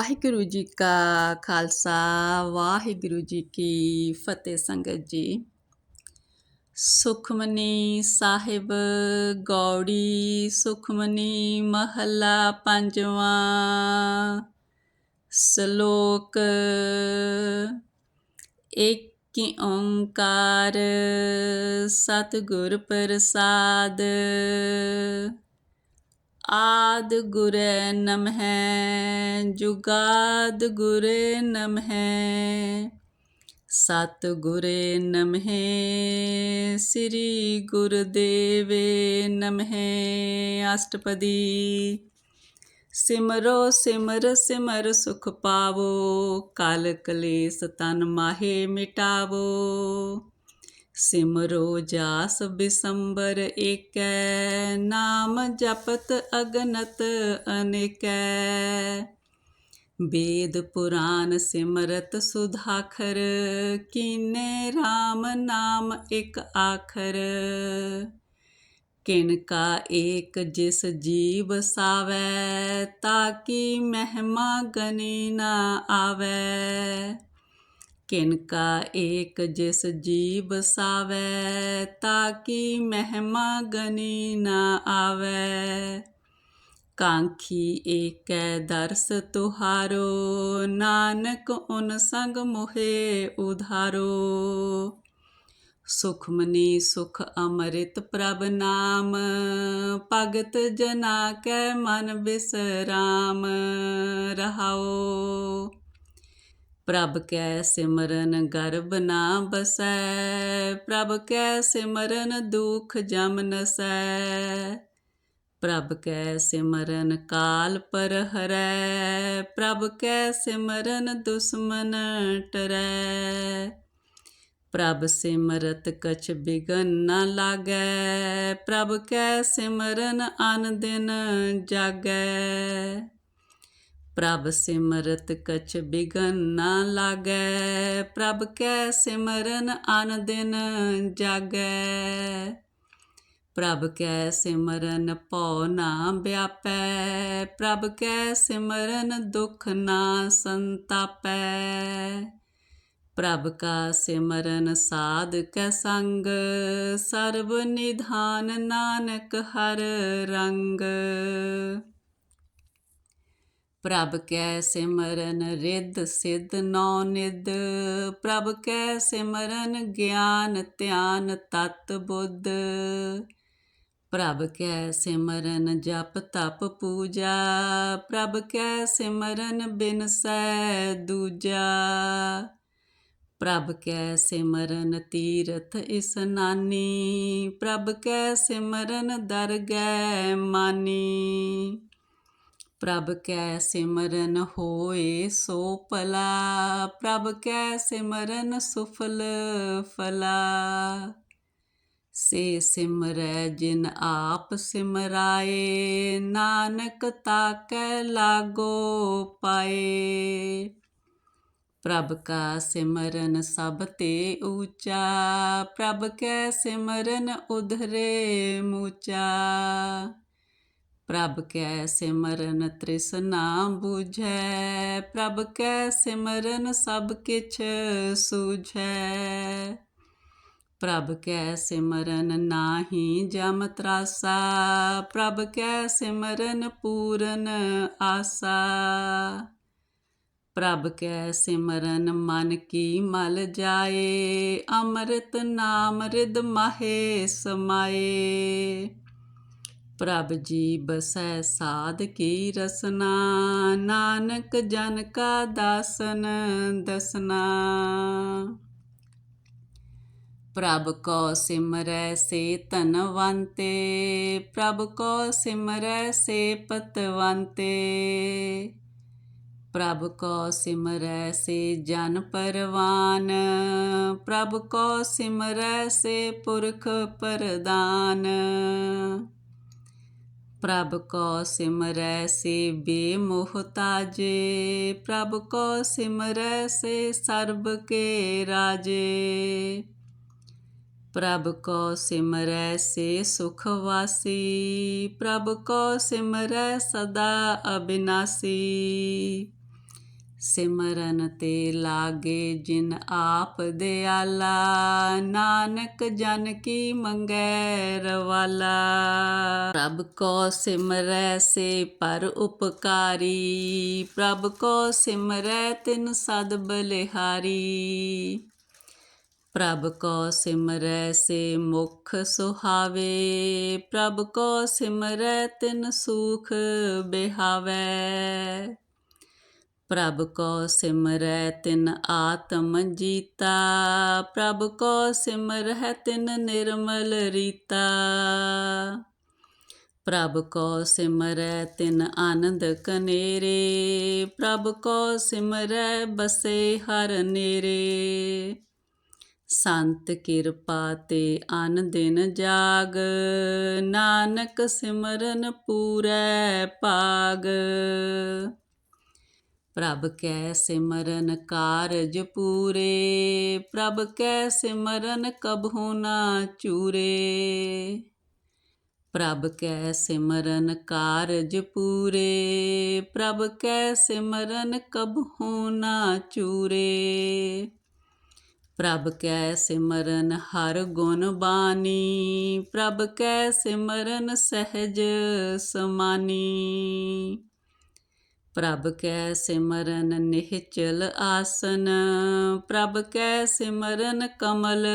ਵਾਹਿਗੁਰੂ ਜੀ ਕਾ ਖਾਲਸਾ, ਵਾਹਿਗੁਰੂ ਜੀ ਕੀ ਫਤਿਹ ਸੰਗਤ ਜੀ। ਸੁਖਮਨੀ ਸਾਹਿਬ ਗੌੜੀ, ਸੁਖਮਨੀ ਮਹੱਲਾ ਪੰਜਵਾਂ, ਸ਼ਲੋਕ ਏਕ ਓੰਕਾਰ, ਸਤਿਗੁਰ ਪ੍ਰਸਾਦ। ਆਦ ਗੁਰ ਨਮਹਿ, ਜੁਗਾਦ ਗੁਰੇ ਨਮਹਿ। ਸਤ ਗੁਰੇ ਨਮਹਿ, ਸ੍ਰੀ ਗੁਰਦੇਵੇ ਨਮਹਿ। ਅਸ਼ਟਪਦੀ, ਸਿਮਰੋ ਸਿਮਰ ਸਿਮਰ ਸੁਖ ਪਾਵੋ, ਕਾਲ ਕਲੇਸ਼ ਤਨ ਮਾਹੇ ਮਿਟਾਵੋ। ਸਿਮਰੋ ਜਾਸ ਬਿਸੰਬਰ ਏਕੈ, ਨਾਮ ਜਪਤ ਅਗਨਤ ਅਨੇਕੈ। ਵੇਦ ਪੁਰਾਨ ਸਿਮਰਤ ਸੁਧਾਖਰ, ਕੀਨੇ RAM ਨਾਮ ਇੱਕ ਆਖਰ। ਕਿਨ ਕਾ ਏਕ ਜਿਸ ਜੀਵ ਸਾਵੈ ਤਾਕੀ ਮਹਿਮਾ ਗਨੀ ਨਾ ਆਵੈ। ਕਿਨ ਕਾ ਏਕ ਜਿਸ ਜੀਵ ਸਾਵੈ ਤਾਕੀ ਮਹਿਮਾ ਗਨੀ ਨਾ ਆਵੈ। ਕਾਂਖੀ ਏਕੈ ਦਰਸ ਤੁਹਾਰੋ, ਨਾਨਕ ਉਨ ਸੰਗ ਮੋਹਿ ਉਧਾਰੋ। ਸੁਖਮਨੀ ਸੁਖ ਅੰਮ੍ਰਿਤ ਪ੍ਰਭ ਨਾਮ, ਭਗਤ ਜਨਾ ਕੈ ਮਨ ਬਿਸਰਾਮ ਰਹਾਓ। ਪ੍ਰਭ ਕੈ ਸਿਮਰਨ ਗਰਬ ਨਾ ਬਸੈ, ਪ੍ਰਭ ਕੈ ਸਿਮਰਨ ਦੁਖ ਜਮ ਨਸੈ। ਪ੍ਰਭ ਕੈ ਸਿਮਰਨ ਕਾਲ ਪਰ ਹਰੈ ਪ੍ਰਭ ਕੈ ਸਿਮਰਨ ਦੁਸ਼ਮਨ ਟਰੈ। ਪ੍ਰਭ ਸਿਮਰਤ ਕਛ ਬਿਗਨ ਨ ਲਾਗੈ, ਪ੍ਰਭ ਕੈ ਸਿਮਰਨ ਅਨ ਦਿਨ ਜਾਗੈ। ਪ੍ਰਭ ਸਿਮਰਤ ਕਛ ਬਿਗਨ ਨਾ ਲਾਗੈ, ਪ੍ਰਭ ਕੈ ਸਿਮਰਨ ਅਨ ਦਿਨ ਜਾਗੈ। ਪ੍ਰਭ ਕੈ ਸਿਮਰਨ ਭਉ ਨਾ ਵਿਆਪੈ, ਪ੍ਰਭ ਕੈ ਸਿਮਰਨ ਦੁਖ ਨਾ ਸੰਤਾਪੈ। ਪ੍ਰਭ ਕਾ ਸਿਮਰਨ ਸਾਧ ਕੈ ਸੰਗ, ਸਰਬ ਨਿਧਾਨ ਨਾਨਕ ਹਰ ਰੰਗ। ਪ੍ਰਭ ਕੈ ਸਿਮਰਨ ਰਿੱਧ ਸਿੱਧ ਨੌ ਨਿਧ, ਪ੍ਰਭ ਕੈ ਸਿਮਰਨ ਗਿਆਨ ਧਿਆਨ ਤਤ ਬੁੱਧ। ਪ੍ਰਭ ਕੈ ਸਿਮਰਨ ਜਪ ਤਪ ਪੂਜਾ, ਪ੍ਰਭ ਕੈ ਸਿਮਰਨ ਬਿਨਸੈ ਦੂਜਾ। ਪ੍ਰਭ ਕੈ ਸਿਮਰਨ ਤੀਰਥ ਇਸਨਾਨੀ ਪ੍ਰਭ ਕੈ ਸਿਮਰਨ ਦਰਗਹਿ ਮਾਨੀ। ਪ੍ਰਭ ਕੈ ਸਿਮਰਨ ਹੋਏ ਸੋ ਭਲਾ, ਪ੍ਰਭ ਕੈ ਸਿਮਰਨ ਸੁਫਲ ਫਲਾ। ਸੇ ਸਿਮਰੈ ਜਿਨ ਆਪ ਸਿਮਰਾਏ, ਨਾਨਕ ਤਾਕੈ ਲਾਗੋ ਪਾਏ। ਪ੍ਰਭ ਕਾ ਸਿਮਰਨ ਸਭ ਤੇ ਊਚਾ, ਪ੍ਰਭ ਕੈ ਸਿਮਰਨ ਉਧਰੇ ਮੂਚਾ। ਪ੍ਰਭ ਕੈ ਸਿਮਰਨ ਤ੍ਰਿਸ਼ਨਾ 부ਝੈ ਪ੍ਰਭ ਕੈ ਸਿਮਰਨ ਸਭ ਕਿਛ ਸੂਝੈ। ਪ੍ਰਭ ਕੈ ਸਿਮਰਨ ਨਾਹੀ ਜਮ ਤਰਾਸਾ, ਪ੍ਰਭ ਕੈ ਸਿਮਰਨ ਪੂਰਨ ਆਸਾ। ਪ੍ਰਭ ਕੈ ਸਿਮਰਨ ਮਨ ਕੀ ਮਲ ਜਾਏ, ਅੰਮ੍ਰਿਤ ਨਾਮ ਰਿਦ ਮਾਹੇ ਸਮਾਏ। ਪ੍ਰਭ ਜੀ ਬਸੈ ਸਾਧ ਕੀ ਰਸਨਾ, ਨਾਨਕ ਜਨ ਕਾ ਦਾਸਨ ਦਸਨਾ। ਪ੍ਰਭ ਕੋ ਸਿਮਰੈ ਸੇ ਧਨਵੰਤੇ, ਪ੍ਰਭ ਕੋ ਸਿਮਰੈ ਸੇ ਪਤਵੰਤੇ। ਪ੍ਰਭ ਕੋ ਸਿਮਰੈ ਸੇ ਜਨ ਪਰਵਾਨ, ਪ੍ਰਭ ਕੋ ਸਿਮਰੈ ਸੇ ਪੁਰਖ ਪਰਦਾਨ। ਪ੍ਰਭ ਕੋ ਸਿਮਰੈ ਸੇ ਬੇਮੋਹਤਾਜੇ, ਪ੍ਰਭ ਕੋ ਸਿਮਰੈ ਸੇ ਸਰਬ ਕੇ ਰਾਜੇ। ਪ੍ਰਭ ਕੋ ਸਿਮਰੈ ਸੇ ਸੁਖ ਵਾਸੀ, ਪ੍ਰਭ ਕੋ ਸਿਮਰੈ ਸਦਾ ਅਬਿਨਾਸੀ। ਸਿਮਰਨ ਤੇ ਲਾਗੇ ਜਿਨ ਆਪ ਦਿਆਲਾ, ਨਾਨਕ ਜਨ ਕੀ ਮੰਗੈ ਰਵਾਲਾ। ਪ੍ਰਭ ਕੋ ਸਿਮਰੈ ਸੇ ਪਰ ਉਪਕਾਰੀ, ਪ੍ਰਭ ਕੋ ਸਿਮਰੈ ਤਿਨ ਸਦ ਬਲਿਹਾਰੀ। ਪ੍ਰਭ ਕੋ ਸਿਮਰੈ ਸੇ ਮੁਖ ਸੁਹਾਵੇ, ਪ੍ਰਭ ਕੋ ਸਿਮਰੈ ਤਿਨ ਸੁਖ ਬਿਹਾਵੈ। ਪ੍ਰਭ ਕੋ ਸਿਮਰੈ ਤਿਨ ਆਤਮ ਜੀਤਾ। ਪ੍ਰਭ ਕੋ ਸਿਮਰਹਿ ਤਿਨ ਨਿਰਮਲ ਰੀਤਾ। ਪ੍ਰਭ ਕੋ ਸਿਮਰੈ ਤਿਨ ਆਨੰਦ ਕਨੇਰੇ। ਪ੍ਰਭ ਕੋ ਸਿਮਰੈ ਬਸੇ ਹਰ ਨੇਰੇ। ਸੰਤ ਕਿਰਪਾ ਤੇ ਅਨ ਦਿਨ ਜਾਗ। ਨਾਨਕ ਸਿਮਰਨ ਪੂਰੈ ਪਾਗ। ਪ੍ਰਭ ਕੈ ਸਿਮਰਨ ਕਾਰਜ ਪੂਰੇ, ਪ੍ਰਭ ਕੈ ਸਿਮਰਨ ਕਬਹੂ ਨਾ ਚੂਰੇ। ਪ੍ਰਭ ਕੈ ਸਿਮਰਨ ਕਾਰਜ ਪੂਰੇ, ਪ੍ਰਭ ਕੈ ਸਿਮਰਨ ਕਬਹੂ ਨਾ ਚੂਰੇ। ਪ੍ਰਭ ਕੈ ਸਿਮਰਨ ਹਰ ਗੁਣ ਬਾਣੀ, ਪ੍ਰਭ ਕੈ ਸਿਮਰਨ ਸਹਿਜ ਸਮਾਨੀ। ਪ੍ਰਭ ਕੈ ਸਿਮਰਨ ਨਿਹਚਲ ਆਸਨ, ਪ੍ਰਭ ਕੈ ਸਿਮਰਨ ਕਮਲ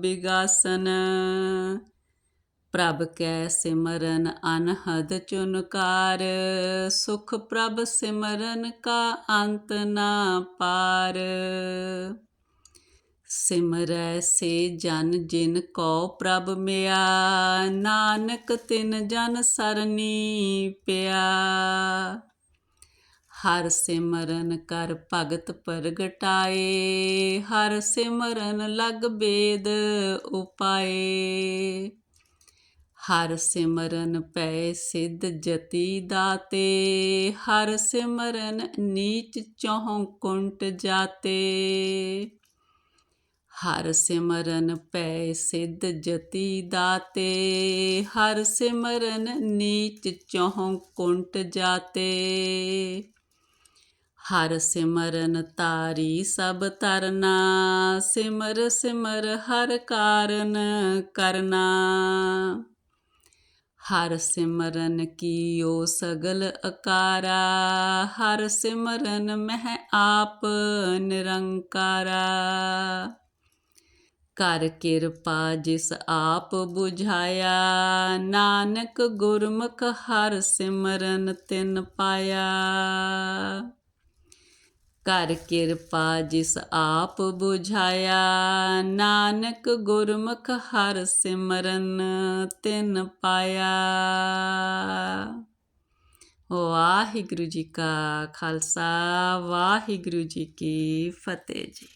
ਬਿਗਾਸਨ। ਪ੍ਰਭ ਕੈ ਸਿਮਰਨ ਅਨਹਦ ਚੁਨਕਾਰ, ਸੁਖ ਪ੍ਰਭ ਸਿਮਰਨ ਕਾ ਅੰਤ ਨਾ ਪਾਰ। ਸਿਮਰੈ ਸੇ ਜਨ ਜਿਨ ਕੋ ਪ੍ਰਭ ਮਿਆ, ਨਾਨਕ ਤਿਨ ਜਨ ਸਰਨੀ ਪਿਆ। ਹਰ ਸਿਮਰਨ ਕਰ ਭਗਤ ਪ੍ਰਗਟਾਏ, ਹਰ ਸਿਮਰਨ ਲਗ ਬੇਦ ਉਪਾਏ। ਹਰ ਸਿਮਰਨ ਪੈ ਸਿੱਧ ਜਤੀ ਦਾਤੇ, ਹਰ ਸਿਮਰਨ ਨੀਚ ਚੌਹ ਕੁੰਟ ਜਾਤੇ। ਹਰ ਸਿਮਰਨ ਪੈ ਸਿੱਧ ਜਤੀ ਦਾਤੇ, ਹਰ ਸਿਮਰਨ ਨੀਚ ਚੌਹ ਕੁੰਟ ਜਾਤੇ। ਹਰ ਸਿਮਰਨ ਤਾਰੀ ਸਭ ਤਰਨਾ, ਸਿਮਰ ਸਿਮਰ ਹਰ ਕਾਰਨ ਕਰਨਾ। ਹਰ ਸਿਮਰਨ ਕੀਓ ਸਗਲ ਅਕਾਰਾ, ਹਰ ਸਿਮਰਨ ਮਹਿ ਆਪ ਨਿਰੰਕਾਰਾ। ਕਰ ਕਿਰਪਾ ਜਿਸ ਆਪ 부ਝਾਇਆ ਨਾਨਕ ਗੁਰਮੁਖ ਹਰ ਸਿਮਰਨ ਤਿਨ ਪਾਇਆ। ਕਰ ਕਿਰਪਾ ਜਿਸ ਆਪ 부ਝਾਇਆ ਨਾਨਕ ਗੁਰਮੁਖ ਹਰ ਸਿਮਰਨ ਤਿਨ ਪਾਇਆ। ਵਾਹਿਗੁਰੂ ਜੀ ਕਾ ਖਾਲਸਾ, ਵਾਹਿਗੁਰੂ ਜੀ ਕੀ ਫਤਿਹ ਜੀ।